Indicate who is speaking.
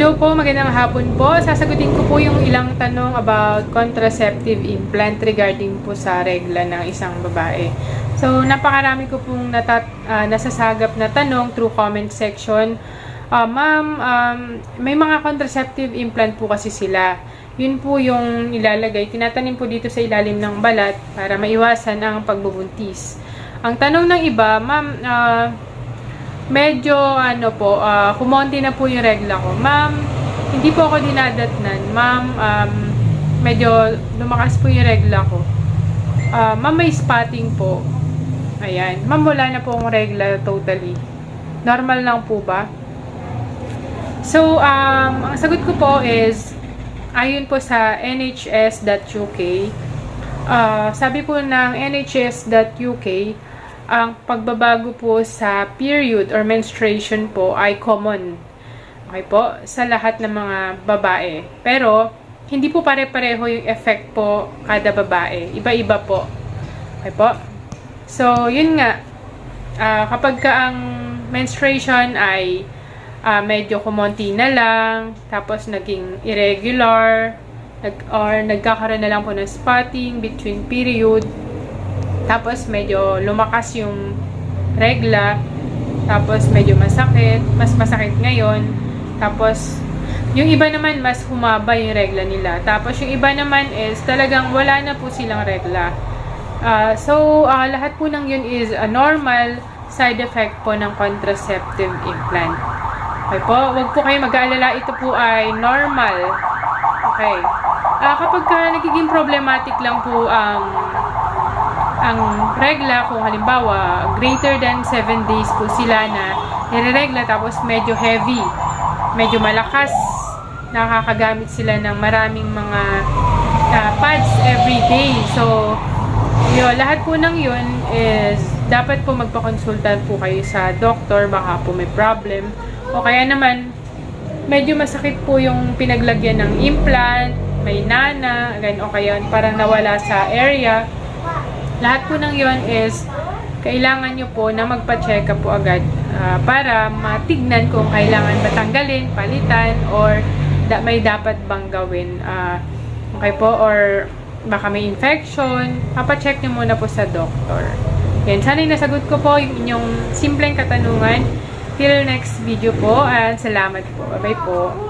Speaker 1: Hello po, magandang hapon po. Sasagutin ko po yung ilang tanong about contraceptive implant regarding po sa regla ng isang babae. So, napakarami ko pong natat, ah, nasasagap na tanong through comment section. Ah, ma'am, um, may mga contraceptive implant po kasi sila. Yun po yung ilalagay. Tinatanim po dito sa ilalim ng balat para maiwasan ang pagbubuntis. Ang tanong ng iba, ma'am, ah, medyo ano po, ah, kumonti na po yung regla ko. Ma'am, hindi po ako dinadatnan. Ma'am, um, medyo lumakas po yung regla ko. Ah, ma'am, may spotting po. Ayan. Ma'am, wala na po akong regla totally. Normal lang po ba? So, um, ang sagot ko po is, ayon po sa nhs.uk, ah, sabi po ng nhs.uk, ang pagbabago po sa period or menstruation po ay common. Okay po? Sa lahat ng mga babae. Pero, hindi po pare-pareho yung effect po kada babae. Iba-iba po. Okay po? So, yun nga. Ah, kapag ka ang menstruation ay ah, medyo kumonti na lang, tapos naging irregular, nag, or nagkakaroon na lang po ng spotting between period, tapos medyo lumakas yung regla, tapos medyo masakit, mas masakit ngayon, tapos yung iba naman mas humaba yung regla nila. Tapos yung iba naman is talagang wala na po silang regla. Ah, so, ah, lahat po ng yun is a normal side effect po ng contraceptive implant. Okay po, wag po kayo mag-aalala, ito po ay normal. Okay. Ah, kapag ka nagiging problematic lang po ang ang regla kung halimbawa greater than 7 days po sila na nireregla tapos medyo heavy, medyo malakas, nakakagamit sila ng maraming mga ah, pads every day. So, yun, lahat po ng yun is dapat po magpakonsulta po kayo sa doktor, baka po may problem. O kaya naman, medyo masakit po yung pinaglagyan ng implant, may nana, ganyan, o kaya parang nawala sa area. Lahat po ng yon is kailangan nyo po na magpa-check up po agad ah, para matignan kung kailangan ba tanggalin, palitan, or da- may dapat bang gawin. Ah, okay po, or baka may infection, papacheck nyo muna po sa doktor. Yan, sana yung nasagot ko po yung inyong simpleng katanungan. Till next video po, and salamat po. Bye po.